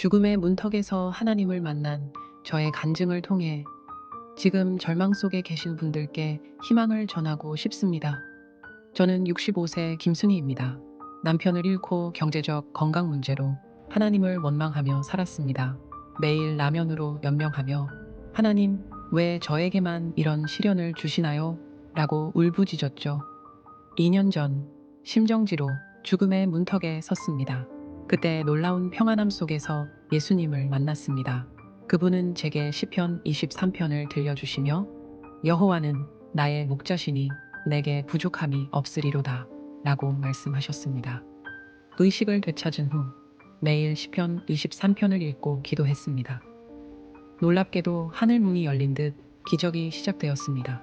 죽음의 문턱에서 하나님을 만난 저의 간증을 통해 지금 절망 속에 계신 분들께 희망을 전하고 싶습니다. 저는 65세 김순희입니다. 남편을 잃고 경제적 건강 문제로 하나님을 원망하며 살았습니다. 매일 라면으로 연명하며 하나님 왜 저에게만 이런 시련을 주시나요? 라고 울부짖었죠. 2년 전 심정지로 죽음의 문턱에 섰습니다. 그때 놀라운 평안함 속에서 예수님을 만났습니다. 그분은 제게 시편 23편을 들려주시며 여호와는 나의 목자시니 내게 부족함이 없으리로다 라고 말씀하셨습니다. 의식을 되찾은 후 매일 시편 23편을 읽고 기도했습니다. 놀랍게도 하늘 문이 열린 듯 기적이 시작되었습니다.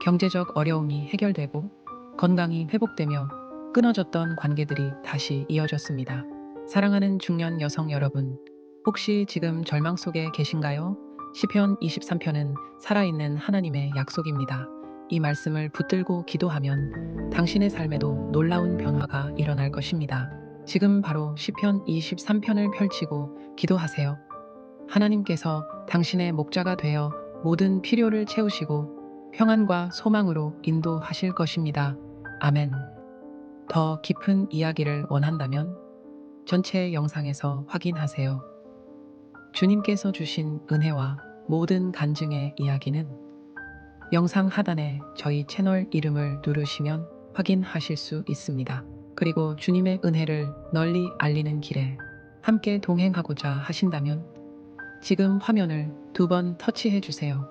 경제적 어려움이 해결되고 건강이 회복되며 끊어졌던 관계들이 다시 이어졌습니다. 사랑하는 중년 여성 여러분, 혹시 지금 절망 속에 계신가요? 시편 23편은 살아있는 하나님의 약속입니다. 이 말씀을 붙들고 기도하면 당신의 삶에도 놀라운 변화가 일어날 것입니다. 지금 바로 시편 23편을 펼치고 기도하세요. 하나님께서 당신의 목자가 되어 모든 필요를 채우시고 평안과 소망으로 인도하실 것입니다. 아멘. 더 깊은 이야기를 원한다면 전체 영상에서 확인하세요. 주님께서 주신 은혜와 모든 간증의 이야기는 영상 하단에 저희 채널 이름을 누르시면 확인하실 수 있습니다. 그리고 주님의 은혜를 널리 알리는 길에 함께 동행하고자 하신다면 지금 화면을 두 번 터치해 주세요.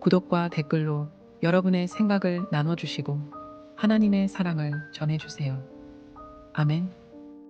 구독과 댓글로 여러분의 생각을 나눠주시고 하나님의 사랑을 전해주세요. 아멘.